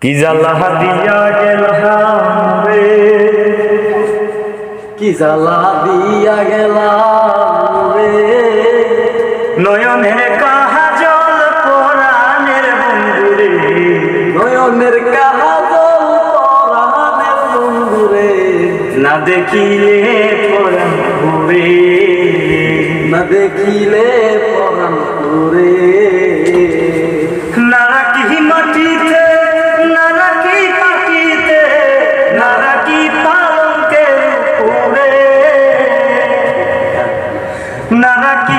কি জ্বালা দিয়া গেল রে কি জ্বালা দিয়া গেলাম রে নয়নের কাহাজল পরাণের বন্ধুরে। নয়নের কাজল পরাণের বন্ধুরে। না দেখিলে পরাণ না দেখিলে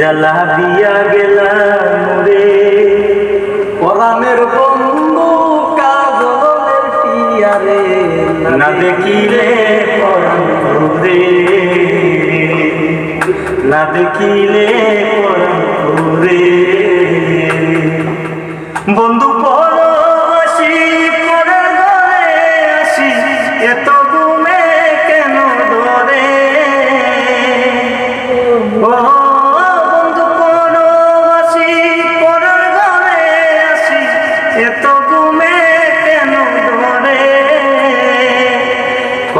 জ্বালা দিয়া গেলাম রে। পরাণের বন্ধু কাজলের টিয়ারে না দেখিলে পরম রে না দেখিলে পরম রে বন্ধু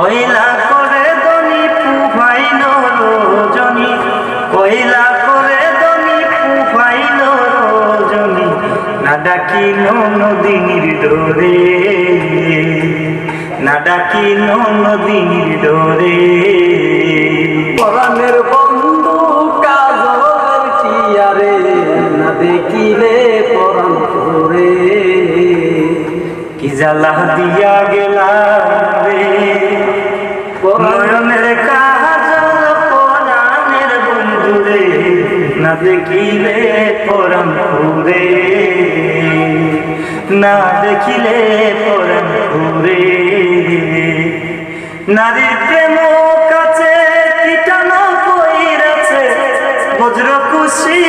কইলা করে দনি পুফাইল রজনী কইলা করে দনি পুফাইল রজনী না ডাকিল নদীর ডোরে না ডাকিল নদীর ডোরে। পরাণের বন্ধু কাজলের টিয়ারে না দেখিলে পরাণ পুরে কি জ্বালা দিয়া গেলাম রে? নয়নের কাজল পরাণের বন্ধুরে, না দেখিলে পরম ঘুরে না দেখিলে পরম ঘুরে নারীর প্রেম কাছে কীটানো বইরাছে বজ্র খুশি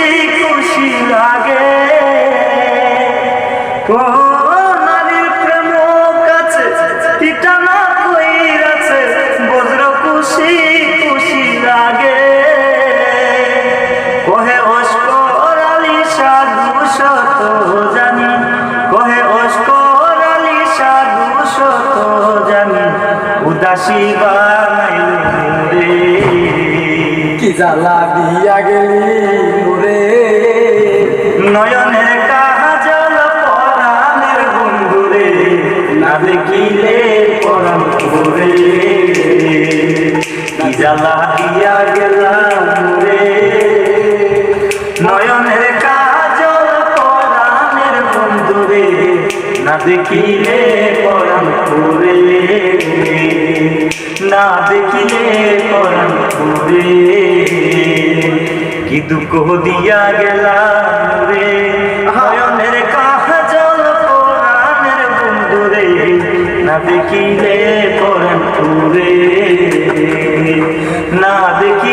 উদাসী বানাইল কি জ্বালা দিয়া গেলি রে? নয়নের কাজল পরাণের বন্ধুরে না দেখিলে পরম ঘুরে কি জ্বালা দিয়া গেলাম রে। নয়নের কাজল পরাণের বন্ধুরে না দেখিলে পরাণ পুরে না দেখিলে পরাণ পুরে কি দুঃখ দিয়া গেলা রে? আয়নের কাজল না দেখিলে পুরে না দেখি